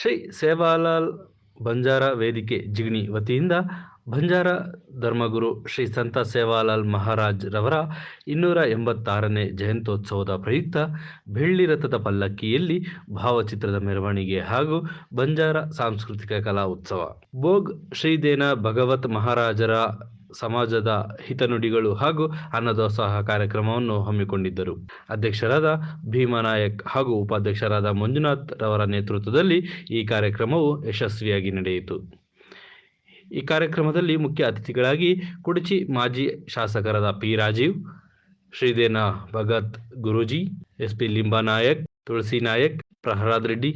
ಶ್ರೀ ಸೇವಾಲಾಲ್ ಬಂಜಾರ ವೇದಿಕೆ ಜಿಗಣಿ ವತಿಯಿಂದ ಬಂಜಾರ ಧರ್ಮಗುರು ಶ್ರೀ ಸಂತ ಸೇವಾಲಾಲ್ ಮಹಾರಾಜ್ ರವರ ಇನ್ನೂರ ಎಂಬತ್ತಾರನೇ ಜಯಂತ್ಯೋತ್ಸವದ ಪ್ರಯುಕ್ತ ಬೆಳ್ಳಿ ರಥದ ಪಲ್ಲಕ್ಕಿಯಲ್ಲಿ ಭಾವಚಿತ್ರದ ಮೆರವಣಿಗೆ ಹಾಗೂ ಬಂಜಾರ ಸಾಂಸ್ಕೃತಿಕ ಕಲಾ ಉತ್ಸವ. ಭೋಗ್ ಶ್ರೀದೇನ ಭಗವತ್ ಮಹಾರಾಜರ ಸಮಾಜದ ಹಿತನುಡಿಗಳು ಹಾಗೂ ಅನ್ನದೋತ್ಸಾಹ ಕಾರ್ಯಕ್ರಮವನ್ನು ಹಮ್ಮಿಕೊಂಡಿದ್ದರು. ಅಧ್ಯಕ್ಷರಾದ ಭೀಮಾನಾಯಕ್ ಹಾಗೂ ಉಪಾಧ್ಯಕ್ಷರಾದ ಮಂಜುನಾಥ್ ರವರ ನೇತೃತ್ವದಲ್ಲಿ ಈ ಕಾರ್ಯಕ್ರಮವು ಯಶಸ್ವಿಯಾಗಿ ನಡೆಯಿತು. ಈ ಕಾರ್ಯಕ್ರಮದಲ್ಲಿ ಮುಖ್ಯ ಅತಿಥಿಗಳಾಗಿ ಕುಡಚಿ ಮಾಜಿ ಶಾಸಕರಾದ ಪಿ ರಾಜೀವ್ ಶ್ರೀದೇನ ಭಗತ್ ಗುರೂಜಿ ಎಸ್ ಪಿ ಲಿಂಬಾನಾಯಕ್ ತುಳಸಿ ನಾಯಕ್, ಪ್ರಹ್ಲಾದ್ ರೆಡ್ಡಿ,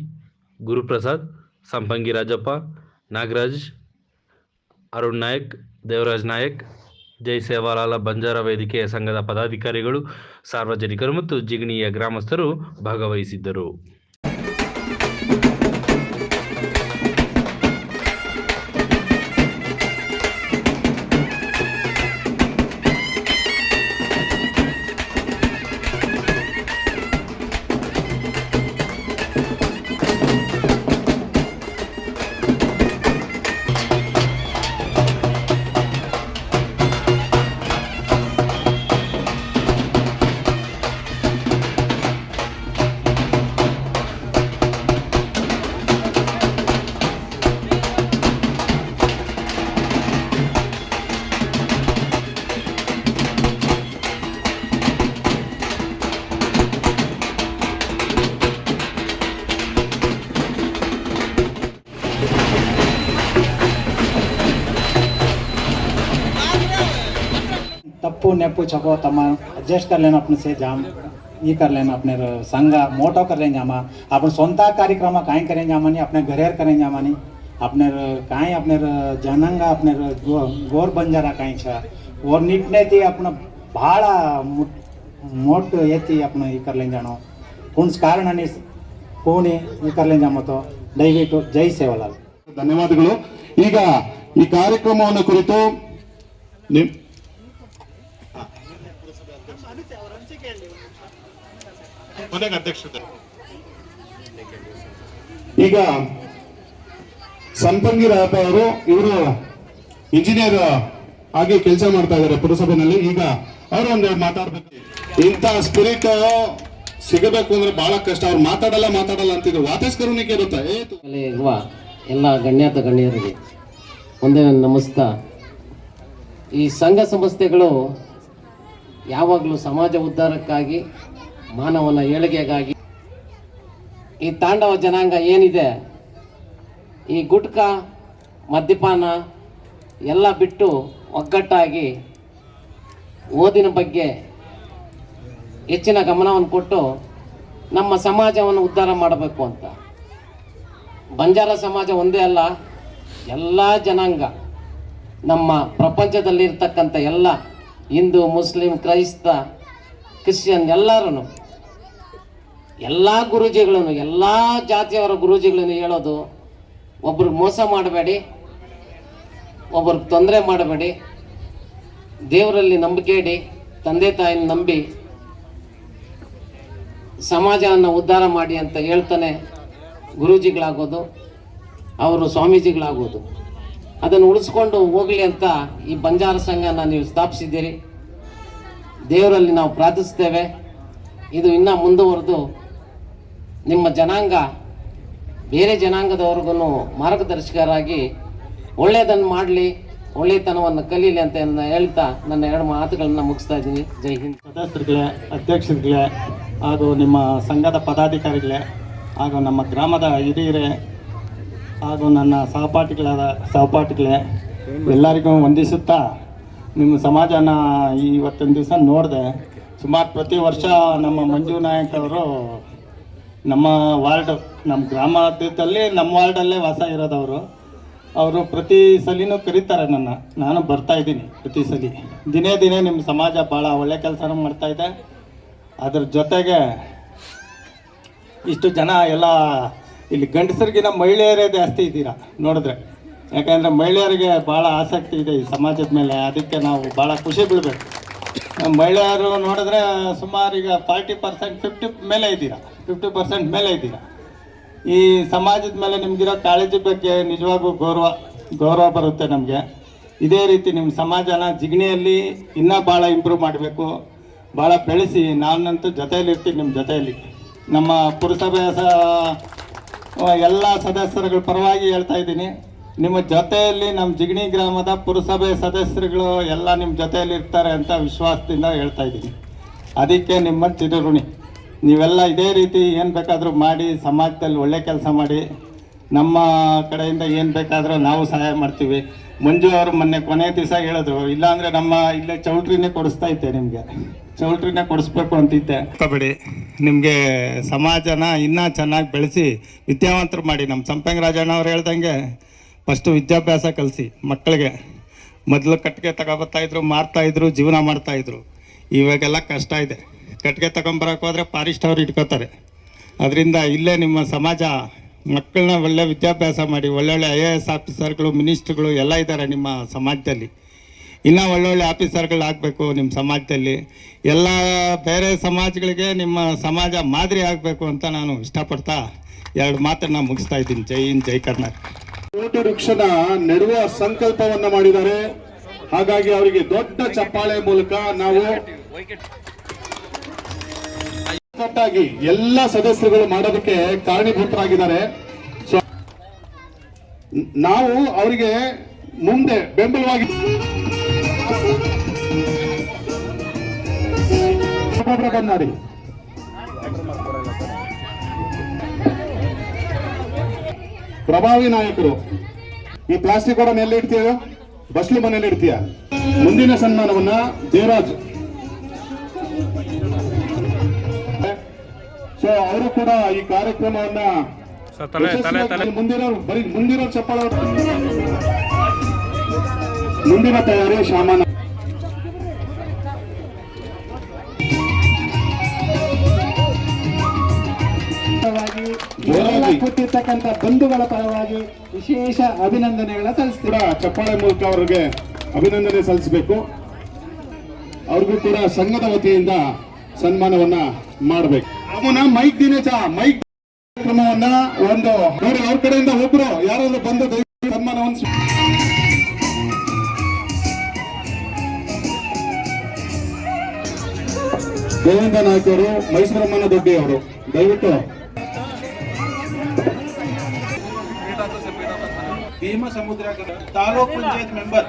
ಗುರುಪ್ರಸಾದ್, ಸಂಪಂಗಿ ರಾಜಪ್ಪ, ನಾಗರಾಜ್ ಅರುಣ್ ನಾಯಕ್, ದೇವರಾಜ್ ನಾಯಕ್, ಜೈ ಸೇವಾಲಾಲ ಬಂಜಾರ ವೇದಿಕೆಯ ಸಂಘದ ಪದಾಧಿಕಾರಿಗಳು, ಸಾರ್ವಜನಿಕರು ಮತ್ತು ಜಿಗಣಿಯ ಗ್ರಾಮಸ್ಥರು ಭಾಗವಹಿಸಿದ್ದರು. टप्पू नेप्पू छपो तमाम एडजस्ट कर लेना अपने से जाम ये कर लेना अपने र- संग मोटो कर लेंगे जामा आपण स्वतः कार्यक्रम काय करें जामानी अपने घरेर करें जामानी अपने र- काय अपने र- जनांग अपने र- गो- गोर बंजारा काय छ और नीटने ती आपण ಭಾಳ ಮುಟ್ मोट ಎತ್ತಿ आपण ಈ ಕರ್ಲೆಂ ಜಾಣೋ ಕುಣ್ಸ್ ಕಾರಣನಿ ಪೂಣಿ ಈ ಕರ್ಲೆಂ ಜಾಮತೋ ದಯವಿಟ್ಟು ಜೈ ಸೇವಲಾಲ್ ಧನ್ಯವಾದಗಳು ಈಗ ಈ ಕಾರ್ಯಕ್ರಮವನ್ನು ಕುರಿತು ನಿಮ್ ಕೊನೆಗೆ ಅಧ್ಯಕ್ಷತೆ. ಈಗ ಸಂಪಂಗಿ ರಾಪ ಅವರು ಇವರು ಇಂಜಿನಿಯರ್ ಆಗಿ ಕೆಲಸ ಮಾಡ್ತಾ ಇದ್ದಾರೆ ಪುರಸಭೆಯಲ್ಲಿ ಈಗ ಅವರು ಒಂದು ಮಾತಾಡ್ಬೇಕು. ಇಂಥ ಸ್ಪಿರಿಟ್ ಸಿಗಬೇಕು ಅಂದ್ರೆ ಬಹಳ ಕಷ್ಟ. ಅವ್ರು ಮಾತಾಡಲ್ಲ ಮಾತಾಡಲ್ಲ ಅಂತಿದ್ರು. ವಾತಸ್ಕರುಣಿಕೆ ಇರುತ್ತೆ? ಇರುವ ಎಲ್ಲ ಗಣ್ಯಾತ ಗಣ್ಯರಿಗೆ ಒಂದೇ ನಮಸ್ತಾ ಈ ಸಂಘ ಸಂಸ್ಥೆಗಳು ಯಾವಾಗಲೂ ಸಮಾಜ ಉದ್ಧಾರಕ್ಕಾಗಿ ಮಾನವನ ಏಳಿಗೆಗಾಗಿ ಈ ತಾಂಡವ ಜನಾಂಗ ಏನಿದೆ, ಈ ಗುಟ್ಕ, ಮದ್ಯಪಾನ ಎಲ್ಲ ಬಿಟ್ಟು ಒಗ್ಗಟ್ಟಾಗಿ ಓದಿನ ಬಗ್ಗೆ ಹೆಚ್ಚಿನ ಗಮನವನ್ನು ಕೊಟ್ಟು ನಮ್ಮ ಸಮಾಜವನ್ನು ಉದ್ಧಾರ ಮಾಡಬೇಕು ಅಂತ. ಬಂಜಾರ ಸಮಾಜ ಒಂದೇ ಅಲ್ಲ, ಎಲ್ಲ ಜನಾಂಗ, ನಮ್ಮ ಪ್ರಪಂಚದಲ್ಲಿರ್ತಕ್ಕಂಥ ಎಲ್ಲ ಹಿಂದೂ, ಮುಸ್ಲಿಂ, ಕ್ರೈಸ್ತ, ಕ್ರಿಶ್ಚಿಯನ್ ಎಲ್ಲರೂ ಎಲ್ಲ ಗುರೂಜಿಗಳನ್ನು, ಎಲ್ಲ ಜಾತಿಯವರ ಗುರೂಜಿಗಳನ್ನು ಹೇಳೋದು, ಒಬ್ರಿಗೆ ಮೋಸ ಮಾಡಬೇಡಿ, ಒಬ್ರಿಗೆ ತೊಂದರೆ ಮಾಡಬೇಡಿ, ದೇವರಲ್ಲಿ ನಂಬಿಕೆ ಇಡಿ, ತಂದೆ ತಾಯಿನ ನಂಬಿ, ಸಮಾಜವನ್ನು ಉದ್ಧಾರ ಮಾಡಿ ಅಂತ ಹೇಳ್ತಾನೆ ಗುರೂಜಿಗಳಾಗೋದು, ಅವರು ಸ್ವಾಮೀಜಿಗಳಾಗೋದು. ಅದನ್ನು ಉಳಿಸ್ಕೊಂಡು ಹೋಗಲಿ ಅಂತ ಈ ಬಂಜಾರ ಸಂಘನ ನೀವು ಸ್ಥಾಪಿಸಿದ್ದೀರಿ. ದೇವರಲ್ಲಿ ನಾವು ಪ್ರಾರ್ಥಿಸ್ತೇವೆ. ಇದು ಇನ್ನೂ ಮುಂದುವರೆದು ನಿಮ್ಮ ಜನಾಂಗ, ಬೇರೆ ಜನಾಂಗದವ್ರಿಗೂ ಮಾರ್ಗದರ್ಶಕರಾಗಿ ಒಳ್ಳೆಯದನ್ನು ಮಾಡಲಿ ಒಳ್ಳೆಯತನವನ್ನು ಕಲೀಲಿ ಅಂತ ಹೇಳ್ತಾ ನನ್ನ ಎರಡು ಮಾತುಗಳನ್ನು ಮುಗಿಸ್ತಾ ಇದ್ದೀನಿ. ಜೈ ಹಿಂದ್. ಸದಸ್ಯರುಗಳೇ, ಅಧ್ಯಕ್ಷರುಗಳೇ, ಹಾಗೂ ನಿಮ್ಮ ಸಂಘದ ಪದಾಧಿಕಾರಿಗಳೇ, ಹಾಗೂ ನಮ್ಮ ಗ್ರಾಮದ ಹಿರಿಯರೇ, ಹಾಗೂ ನನ್ನ ಸಹಪಾಠಿಗಳಾದ ಸಹಪಾಠಿಗಳೇ, ಎಲ್ಲರಿಗೂ ವಂದಿಸುತ್ತಾ ನಿಮ್ಮ ಸಮಾಜನ ಇವತ್ತಿನ ದಿವಸ ನೋಡಿದೆ, ಸುಮಾರು ಪ್ರತಿ ವರ್ಷ ನಮ್ಮ ಮಂಜು ನಾಯಕ್ ಅವರು ನಮ್ಮ ವಾರ್ಡ್, ನಮ್ಮ ಗ್ರಾಮದಲ್ಲಿ ನಮ್ಮ ವಾರ್ಡಲ್ಲೇ ವಾಸ ಇರೋದವರು. ಅವರು ಪ್ರತಿ ಸಲಿನೂ ಕರೀತಾರೆ ನನ್ನ. ನಾನು ಬರ್ತಾ ಇದ್ದೀನಿ ಪ್ರತಿ ಸಲಿ. ದಿನೇ ದಿನೇ ನಿಮ್ಮ ಸಮಾಜ ಭಾಳ ಒಳ್ಳೆ ಕೆಲಸನೂ ಇದೆ. ಅದ್ರ ಜೊತೆಗೆ ಇಷ್ಟು ಜನ ಎಲ್ಲ ಇಲ್ಲಿ ಗಂಡಸರಿಗಿನ ಮಹಿಳೆಯರೇ ಜಾಸ್ತಿ ಇದ್ದೀರಾ ನೋಡಿದ್ರೆ. ಯಾಕಂದರೆ ಮಹಿಳೆಯರಿಗೆ ಭಾಳ ಆಸಕ್ತಿ ಇದೆ ಈ ಸಮಾಜದ ಮೇಲೆ. ಅದಕ್ಕೆ ನಾವು ಭಾಳ ಖುಷಿ ಬೀಳಬೇಕು. ಮಹಿಳೆಯರು ನೋಡಿದ್ರೆ ಸುಮಾರು ಈಗ ಫಾರ್ಟಿ ಪರ್ಸೆಂಟ್, ಫಿಫ್ಟಿ ಮೇಲೆ ಇದ್ದೀರಾ. ಫಿಫ್ಟಿ ಪರ್ಸೆಂಟ್ ಮೇಲೆ ಇದ್ದೀರಾ? ಈ ಸಮಾಜದ ಮೇಲೆ ನಿಮಗಿರೋ ಕಾಳಜಿ ಬಗ್ಗೆ ನಿಜವಾಗೂ ಗೌರವ ಗೌರವ ಬರುತ್ತೆ ನಮಗೆ. ಇದೇ ರೀತಿ ನಿಮ್ಮ ಸಮಾಜನ ಜಿಗಣಿಯಲ್ಲಿ ಇನ್ನೂ ಭಾಳ ಇಂಪ್ರೂವ್ ಮಾಡಬೇಕು. ಭಾಳ ಬೆಳೆಸಿ, ನಾನಂತೂ ಜೊತೆಯಲ್ಲಿ ಇರ್ತೀನಿ ನಿಮ್ಮ ಜೊತೆಯಲ್ಲಿ. ನಮ್ಮ ಪುರಸಭೆಯ ಎಲ್ಲ ಸದಸ್ಯರುಗಳ ಪರವಾಗಿ ಹೇಳ್ತಾ ಇದ್ದೀನಿ. ನಿಮ್ಮ ಜೊತೆಯಲ್ಲಿ ನಮ್ಮ ಜಿಗಣಿ ಗ್ರಾಮದ ಪುರಸಭೆ ಸದಸ್ಯರುಗಳು ಎಲ್ಲ ನಿಮ್ಮ ಜೊತೆಯಲ್ಲಿ ಇರ್ತಾರೆ ಅಂತ ವಿಶ್ವಾಸದಿಂದ ಹೇಳ್ತಾ ಇದ್ದೀನಿ. ಅದಕ್ಕೆ ನಿಮ್ಮ ಚಿರಋಣಿ ನೀವೆಲ್ಲ ಇದೇ ರೀತಿ ಏನು ಬೇಕಾದರೂ ಮಾಡಿ, ಸಮಾಜದಲ್ಲಿ ಒಳ್ಳೆ ಕೆಲಸ ಮಾಡಿ, ನಮ್ಮ ಕಡೆಯಿಂದ ಏನು ಬೇಕಾದರೂ ನಾವು ಸಹಾಯ ಮಾಡ್ತೀವಿ. ಮಂಜು ಅವರು ಮೊನ್ನೆ ಕೊನೆ ದಿವಸ ಹೇಳಿದ್ರು, ಇಲ್ಲಾಂದರೆ ನಮ್ಮ ಇಲ್ಲೇ ಚೌಲ್ಟ್ರಿನೇ ಕೊಡಿಸ್ತಾ ಇದ್ದೆ ನಿಮಗೆ. ಚೌಲ್ಟ್ರಿನೇ ಕೊಡಿಸ್ಬೇಕು ಅಂತಿದ್ದೆ. ಕಬಡ್ಡಿ ನಿಮಗೆ ಸಮಾಜನ ಇನ್ನೂ ಚೆನ್ನಾಗಿ ಬೆಳೆಸಿ, ವಿದ್ಯಾವಂತರು ಮಾಡಿ. ನಮ್ಮ ಸಂಪಂಗ ರಾಜಣ್ಣ ಅವ್ರು ಹೇಳ್ದಂಗೆ ಫಸ್ಟು ವಿದ್ಯಾಭ್ಯಾಸ ಕಲಿಸಿ ಮಕ್ಕಳಿಗೆ. ಮೊದಲು ಕಟ್ಟಿಗೆ ತಗೊಬರ್ತಾಯಿದ್ರು ಮಾರ್ತಾಯಿದ್ರು ಜೀವನ ಮಾಡ್ತಾಯಿದ್ರು ಇವಾಗೆಲ್ಲ ಕಷ್ಟ ಇದೆ. ಕಟ್ಟಿಗೆ ತಗೊಂಬರಕ್ಕೆ ಹೋದರೆ ಫಾರೆಸ್ಟ್ ಅವ್ರು ಇಟ್ಕೋತಾರೆ. ಅದರಿಂದ ಇಲ್ಲೇ ನಿಮ್ಮ ಸಮಾಜ, ಮಕ್ಕಳನ್ನ ಒಳ್ಳೆ ವಿದ್ಯಾಭ್ಯಾಸ ಮಾಡಿ, ಒಳ್ಳೊಳ್ಳೆ ಐ ಎ ಎಸ್ ಆಫೀಸರ್ಗಳು, ಮಿನಿಸ್ಟ್ರುಗಳು ಎಲ್ಲ ಇದ್ದಾರೆ ನಿಮ್ಮ ಸಮಾಜದಲ್ಲಿ. ಇನ್ನೂ ಒಳ್ಳೊಳ್ಳೆ ಆಫೀಸರ್ಗಳು ಆಗಬೇಕು ನಿಮ್ಮ ಸಮಾಜದಲ್ಲಿ. ಎಲ್ಲ ಬೇರೆ ಸಮಾಜಗಳಿಗೆ ನಿಮ್ಮ ಸಮಾಜ ಮಾದರಿ ಆಗಬೇಕು ಅಂತ ನಾನು ಇಷ್ಟಪಡ್ತಾ ಎರಡು ಮಾತನ್ನು ಮುಗಿಸ್ತಾ ಇದ್ದೀನಿ. ಜೈ ಹಿಂದ್, ಜೈ ಕರ್ನಾಟಕ. ಕೋಟಿ ವೃಕ್ಷನ ನೆಡುವ ಸಂಕಲ್ಪವನ್ನ ಮಾಡಿದ್ದಾರೆ. ಹಾಗಾಗಿ ಅವರಿಗೆ ದೊಡ್ಡ ಚಪ್ಪಾಳೆ ಮೂಲಕ ನಾವು ಒಟ್ಟಾಗಿ ಎಲ್ಲ ಸದಸ್ಯರುಗಳು ಮಾಡೋದಕ್ಕೆ ಕಾರಣೀಭೂತರಾಗಿದ್ದಾರೆ. ಸೊ ನಾವು ಅವರಿಗೆ ಮುಂದೆ ಬೆಂಬಲವಾಗಿ ಕನ್ನಡಿ ಪ್ರಭಾವಿ ನಾಯಕರು, ಈ ಪ್ಲಾಸ್ಟಿಕ್ ಕೂಡ ಎಲ್ಲಿ ಇಡ್ತೀಯ? ಬಸ್ಲಿ ಮನೇಲಿ ಇಡ್ತೀಯ? ಮುಂದಿನ ಸನ್ಮಾನವನ್ನ ದೇವರಾಜ್ ಸೊ ಅವರು ಕೂಡ ಈ ಕಾರ್ಯಕ್ರಮವನ್ನ ಮುಂದಿನ ಬರೀ ಮುಂದಿನ ಚಪ್ಪಾಳ ಮುಂದಿನ ತಯಾರಿ ಶಾಮನ ಕೊಟ್ಟಿರ್ತಕ್ಕಂಥ ಕೂತಿರ್ತಕ್ಕಂಥ ಬಂಧುಗಳ ಪರವಾಗಿ ವಿಶೇಷ ಅಭಿನಂದನೆಗಳ ಸಲ್ಲಿಸ್ತೀವಿ. ಚಪ್ಪಾಳೆ ಮೂಲಕ ಅವರಿಗೆ ಅಭಿನಂದನೆ ಸಲ್ಲಿಸಬೇಕು. ಅವ್ರಿಗೂ ಕೂಡ ಸಂಘದ ವತಿಯಿಂದ ಸನ್ಮಾನವನ್ನ ಮಾಡಬೇಕು. ಅವನ ಮೈಕ್ ದಿನೇಶ ಮೈಕ್ ಕಾರ್ಯಕ್ರಮವನ್ನ ಒಂದು ನೋಡಿ ಅವ್ರ ಕಡೆಯಿಂದ ಒಬ್ರು ಯಾರಾದ್ರೂ ಬಂದು ಸನ್ಮಾನವನ್ನು ಗೋವಿಂದ ನಾಯ್ಕ ಅವರು ಮೈಸೂರಮ್ಮನ ದೊಡ್ಡಿ ಅವರು. ದಯವಿಟ್ಟು. ಭೀಮ ಸಮುದ್ರ ತಾಲೂಕ್ ಪಂಚಾಯತ್ ಮೆಂಬರ್.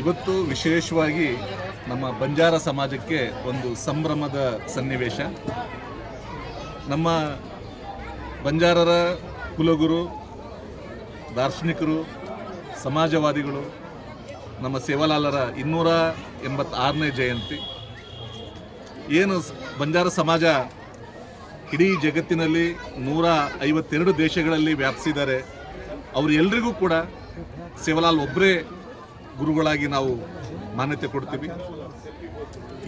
ಇವತ್ತು ವಿಶೇಷವಾಗಿ ನಮ್ಮ ಬಂಜಾರ ಸಮಾಜಕ್ಕೆ ಒಂದು ಸಂಭ್ರಮದ ಸನ್ನಿವೇಶ. ನಮ್ಮ ಬಂಜಾರರ ಕುಲಗುರು, ದಾರ್ಶನಿಕರು, ಸಮಾಜವಾದಿಗಳು, ನಮ್ಮ ಸೇವಾಲಾಲರ ಇನ್ನೂರ ಎಂಬತ್ತಾರನೇ ಜಯಂತಿ. ಏನು ಬಂಜಾರ ಸಮಾಜ ಇಡೀ ಜಗತ್ತಿನಲ್ಲಿ ನೂರ ಐವತ್ತೆರಡು ದೇಶಗಳಲ್ಲಿ ವ್ಯಾಪಿಸಿದ್ದಾರೆ. ಅವರು ಎಲ್ರಿಗೂ ಕೂಡ ಸೇವಲಾಲ್ ಒಬ್ಬರೇ ಗುರುಗಳಾಗಿ ನಾವು ಮಾನ್ಯತೆ ಕೊಡ್ತೀವಿ.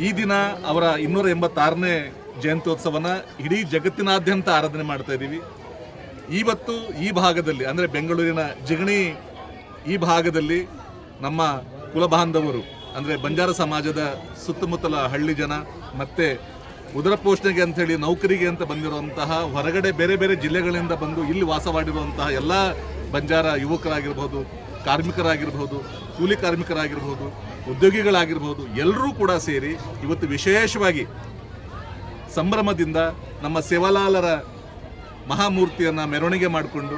ಈ ದಿನ ಅವರ ಇನ್ನೂರ ಎಂಬತ್ತಾರನೇ ಜಯಂತ್ಯೋತ್ಸವನ ಇಡೀ ಜಗತ್ತಿನಾದ್ಯಂತ ಆರಾಧನೆ ಮಾಡ್ತಾ ಇದ್ದೀವಿ. ಇವತ್ತು ಈ ಭಾಗದಲ್ಲಿ, ಅಂದರೆ ಬೆಂಗಳೂರಿನ ಜಿಗಣಿ ಈ ಭಾಗದಲ್ಲಿ ನಮ್ಮ ಕುಲಬಾಂಧವರು, ಅಂದರೆ ಬಂಜಾರ ಸಮಾಜದ ಸುತ್ತಮುತ್ತಲ ಹಳ್ಳಿ ಜನ, ಮತ್ತು ಉದರ ಪೋಷಣೆಗೆ ಅಂಥೇಳಿ ನೌಕರಿಗೆ ಅಂತ ಬಂದಿರುವಂತಹ, ಹೊರಗಡೆ ಬೇರೆ ಬೇರೆ ಜಿಲ್ಲೆಗಳಿಂದ ಬಂದು ಇಲ್ಲಿ ವಾಸವಾಗಿರುವಂತಹ ಎಲ್ಲ ಬಂಜಾರ ಯುವಕರಾಗಿರ್ಬೋದು ಕಾರ್ಮಿಕರಾಗಿರ್ಬೋದು, ಕೂಲಿ ಕಾರ್ಮಿಕರಾಗಿರ್ಬೋದು, ಉದ್ಯೋಗಿಗಳಾಗಿರ್ಬೋದು, ಎಲ್ಲರೂ ಕೂಡ ಸೇರಿ ಇವತ್ತು ವಿಶೇಷವಾಗಿ ಸಂಭ್ರಮದಿಂದ ನಮ್ಮ ಸೇವಾಲಾಲರ ಮಹಾಮೂರ್ತಿಯನ್ನು ಮೆರವಣಿಗೆ ಮಾಡಿಕೊಂಡು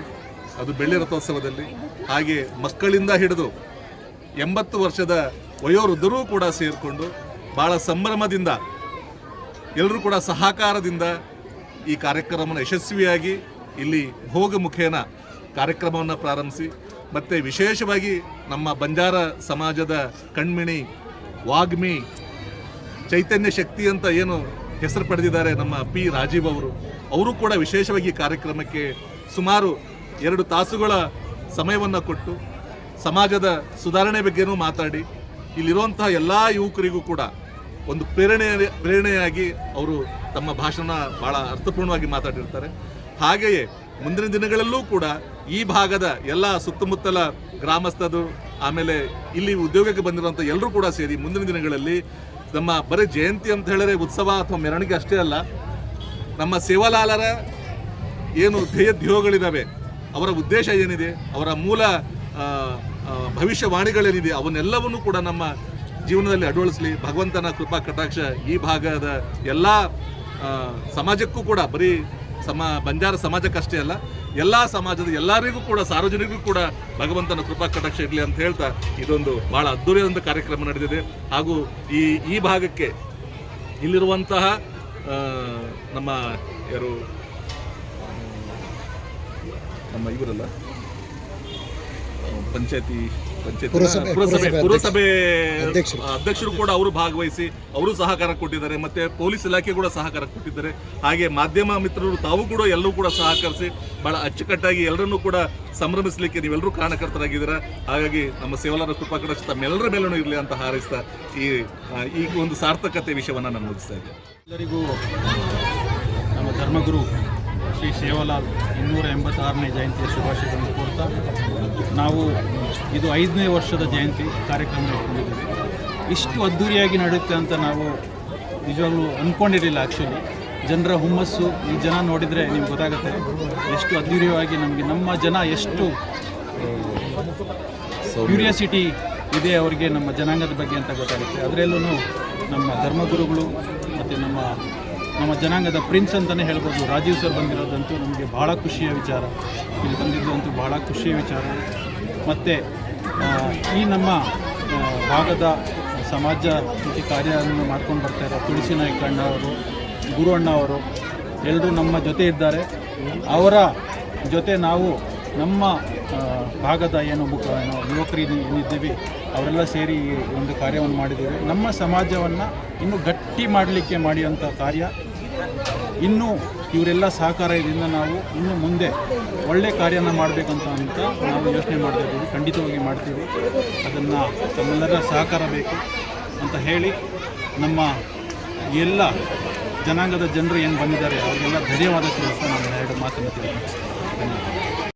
ಅದು ಬೆಳ್ಳಿ ರಥೋತ್ಸವದಲ್ಲಿ ಹಾಗೆ ಮಕ್ಕಳಿಂದ ಹಿಡಿದು ಎಂಬತ್ತು ವರ್ಷದ ವಯೋವೃದ್ಧರೂ ಕೂಡ ಸೇರಿಕೊಂಡು ಭಾಳ ಸಂಭ್ರಮದಿಂದ ಎಲ್ಲರೂ ಕೂಡ ಸಹಕಾರದಿಂದ ಈ ಕಾರ್ಯಕ್ರಮವನ್ನು ಯಶಸ್ವಿಯಾಗಿ ಇಲ್ಲಿ ಭೋಗ ಮುಖೇನ ಕಾರ್ಯಕ್ರಮವನ್ನು ಪ್ರಾರಂಭಿಸಿ ಮತ್ತು ವಿಶೇಷವಾಗಿ ನಮ್ಮ ಬಂಜಾರ ಸಮಾಜದ ಕಣ್ಮಿಣಿ, ವಾಗ್ಮಿ, ಚೈತನ್ಯ ಶಕ್ತಿ ಅಂತ ಏನು ಹೆಸರು ಪಡೆದಿದ್ದಾರೆ ನಮ್ಮ ಪಿ ರಾಜೀವ್ ಅವರು. ಅವರು ಕೂಡ ವಿಶೇಷವಾಗಿ ಕಾರ್ಯಕ್ರಮಕ್ಕೆ ಸುಮಾರು ಎರಡು ತಾಸುಗಳ ಸಮಯವನ್ನು ಕೊಟ್ಟು ಸಮಾಜದ ಸುಧಾರಣೆ ಬಗ್ಗೆನೂ ಮಾತಾಡಿ, ಇಲ್ಲಿರುವಂತಹ ಎಲ್ಲ ಯುವಕರಿಗೂ ಕೂಡ ಒಂದು ಪ್ರೇರಣೆ, ಪ್ರೇರಣೆಯಾಗಿ ಅವರು ತಮ್ಮ ಭಾಷಣ ಭಾಳ ಅರ್ಥಪೂರ್ಣವಾಗಿ ಮಾತಾಡಿರ್ತಾರೆ. ಹಾಗೆಯೇ ಮುಂದಿನ ದಿನಗಳಲ್ಲೂ ಕೂಡ ಈ ಭಾಗದ ಎಲ್ಲ ಸುತ್ತಮುತ್ತಲ ಗ್ರಾಮಸ್ಥರು, ಆಮೇಲೆ ಇಲ್ಲಿ ಉದ್ಯೋಗಕ್ಕೆ ಬಂದಿರುವಂಥ ಎಲ್ಲರೂ ಕೂಡ ಸೇರಿ ಮುಂದಿನ ದಿನಗಳಲ್ಲಿ ನಮ್ಮ ಬರೀ ಜಯಂತಿ ಅಂತ ಹೇಳಿದ್ರೆ ಉತ್ಸವ ಅಥವಾ ಮೆರವಣಿಗೆ ಅಷ್ಟೇ ಅಲ್ಲ, ನಮ್ಮ ಸೇವಾಲಾಲರ ಏನು ಧ್ಯೇಯ ಧ್ಯೇಯಗಳಿದ್ದಾವೆ ಅವರ ಉದ್ದೇಶ ಏನಿದೆ, ಅವರ ಮೂಲ ಭವಿಷ್ಯವಾಣಿಗಳೇನಿದೆ ಅವನ್ನೆಲ್ಲವನ್ನು ಕೂಡ ನಮ್ಮ ಜೀವನದಲ್ಲಿ ಅಡವಳಿಸಲಿ. ಭಗವಂತನ ಕೃಪಾ, ಕಟಾಕ್ಷ ಈ ಭಾಗದ ಎಲ್ಲ ಸಮಾಜಕ್ಕೂ ಕೂಡ ಬರೀ ಸಮ ಬಂಜಾರ ಸಮಾಜಕ್ಕಷ್ಟೇ ಅಲ್ಲ, ಎಲ್ಲ ಸಮಾಜದ ಎಲ್ಲರಿಗೂ ಕೂಡ, ಸಾರ್ವಜನಿಕರಿಗೂ ಕೂಡ ಭಗವಂತನ ಕೃಪಾ ಕಟಾಕ್ಷ ಇರಲಿ ಅಂತ ಹೇಳ್ತಾ ಇದೊಂದು ಬಹಳ ಅದ್ದೂರಿಯಾದಂಥ ಕಾರ್ಯಕ್ರಮ ನಡೆದಿದೆ. ಹಾಗೂ ಈ ಈ ಭಾಗಕ್ಕೆ ಇಲ್ಲಿರುವಂತಹ ನಮ್ಮ ಯಾರು ನಮ್ಮ ಇವರಲ್ಲ ಪಂಚಾಯತಿ ಪುರಸಭೆ ಪುರಸಭೆ ಅಧ್ಯಕ್ಷರು. ಕೂಡ ಅವರು ಭಾಗವಹಿಸಿ ಅವರು ಸಹಕಾರ ಕೊಟ್ಟಿದ್ದಾರೆ ಮತ್ತೆ ಪೊಲೀಸ್ ಇಲಾಖೆ ಕೂಡ ಸಹಕಾರ ಕೊಟ್ಟಿದ್ದಾರೆ. ಹಾಗೆ ಮಾಧ್ಯಮ ಮಿತ್ರರು ತಾವು ಕೂಡ ಎಲ್ಲರೂ ಕೂಡ ಸಹಕರಿಸಿ ಬಹಳ ಅಚ್ಚುಕಟ್ಟಾಗಿ ಎಲ್ಲರನ್ನೂ ಕೂಡ ಸಂಭ್ರಮಿಸಲಿಕ್ಕೆ ನೀವೆಲ್ಲರೂ ಕಾರಣಕರ್ತರಾಗಿದ್ದೀರಾ. ಹಾಗಾಗಿ ನಮ್ಮ ಸೇವಲರ ಕೃಪಾ ಕಟಾಕ್ಷ ತಮ್ಮೆಲ್ಲರ ಮೇಲೂ ಇರಲಿ ಅಂತ ಹಾರೈಸ್ತಾ ಈ ಈ ಒಂದು ಸಾರ್ಥಕತೆ ವಿಷಯವನ್ನು ನಾನು ಮುಗಿಸ್ತಾ ಎಲ್ಲರಿಗೂ ನಮ್ಮ ಧರ್ಮಗುರು ಶ್ರೀ ಸೇವಲಾಲ್ ಇನ್ನೂರ ಎಂಬತ್ತಾರನೇ ಜಯಂತಿಯ ಶುಭಾಶಯಗಳನ್ನು ಕೋರ್ತಾ ನಾವು ಇದು ಐದನೇ ವರ್ಷದ ಜಯಂತಿ ಕಾರ್ಯಕ್ರಮ ಇಟ್ಕೊಂಡಿದ್ದೀವಿ ಇಷ್ಟು ಅದ್ಧೂರಿಯಾಗಿ ನಡೆಯುತ್ತೆ ಅಂತ ನಾವು ನಿಜವಾಗ್ಲೂ ಅಂದ್ಕೊಂಡಿರಲಿಲ್ಲ ಆ್ಯಕ್ಚುಲಿ ಜನರ ಹುಮ್ಮಸ್ಸು ಈ ಜನ ನೋಡಿದರೆ ನಿಮ್ಗೆ ಗೊತ್ತಾಗುತ್ತೆ. ಎಷ್ಟು ಅದ್ಧೂರಿಯವಾಗಿ ನಮಗೆ ನಮ್ಮ ಜನ ಎಷ್ಟು ಕ್ಯೂರಿಯಾಸಿಟಿ ಇದೆ ಅವರಿಗೆ ನಮ್ಮ ಜನಾಂಗದ ಬಗ್ಗೆ ಅಂತ ಗೊತ್ತಾಗುತ್ತೆ. ಅದರಲ್ಲೂ ನಮ್ಮ ಧರ್ಮಗುರುಗಳು ಮತ್ತು ನಮ್ಮ ನಮ್ಮ ಜನಾಂಗದ ಪ್ರಿನ್ಸ್ ಅಂತಲೇ ಹೇಳ್ಬೋದು. ರಾಜೀವ್ ಸರ್ ಬಂದಿರೋದಂತೂ ನಮಗೆ ಭಾಳ ಖುಷಿಯ ವಿಚಾರ. ಇಲ್ಲಿ ಬಂದಿದ್ದು ಅಂತೂ ಭಾಳ ಖುಷಿಯ ವಿಚಾರ. ಮತ್ತು ಈ ನಮ್ಮ ಭಾಗದ ಸಮಾಜ ಮುಖಿ ಕಾರ್ಯವನ್ನು ಮಾಡ್ಕೊಂಡು ಬರ್ತಾ ಇರೋ ತುಳಸಿ ನಾಯ್ಕಣ್ಣ ಅವರು, ಗುರು ಅಣ್ಣ ಅವರು ಎಲ್ಲರೂ ನಮ್ಮ ಜೊತೆ ಇದ್ದಾರೆ. ಅವರ ಜೊತೆ ನಾವು ನಮ್ಮ ಭಾಗದ ಏನು ಮುಖ, ಏನು ಯುವಕರು ಏನು- ಏನಿದ್ದೀವಿ, ಅವರೆಲ್ಲ ಸೇರಿ ಒಂದು ಕಾರ್ಯವನ್ನು ಮಾಡಿದ್ದೇವೆ. ನಮ್ಮ ಸಮಾಜವನ್ನು ಇನ್ನೂ ಗಟ್ಟಿ ಮಾಡಲಿಕ್ಕೆ ಮಾಡಿದಂಥ ಕಾರ್ಯ. ಇನ್ನೂ ಇವರೆಲ್ಲ ಸಹಕಾರದಿಂದ ನಾವು ಇನ್ನು ಮುಂದೆ ಒಳ್ಳೆ ಕಾರ್ಯನ ಮಾಡಬೇಕಂತ ಅಂತ ನಾವು ಯೋಚನೆ ಮಾಡ್ತಾ ಇದ್ದೀವಿ. ಖಂಡಿತವಾಗಿ ಮಾಡ್ತೀವಿ. ಅದನ್ನು ತಮ್ಮೆಲ್ಲರ ಸಹಕಾರ ಬೇಕು ಅಂತ ಹೇಳಿ ನಮ್ಮ ಎಲ್ಲ ಜನಾಂಗದ ಜನರು ಏನು ಬಂದಿದ್ದಾರೆ, ಅವರಿಗೆಲ್ಲ ಧನ್ಯವಾದ ತಿಳಿಸ್ತಾ ನಾನು ಎರಡು ಮಾತನ್ನು ತಿಳಿಸ್ತೀನಿ. ಧನ್ಯವಾದ.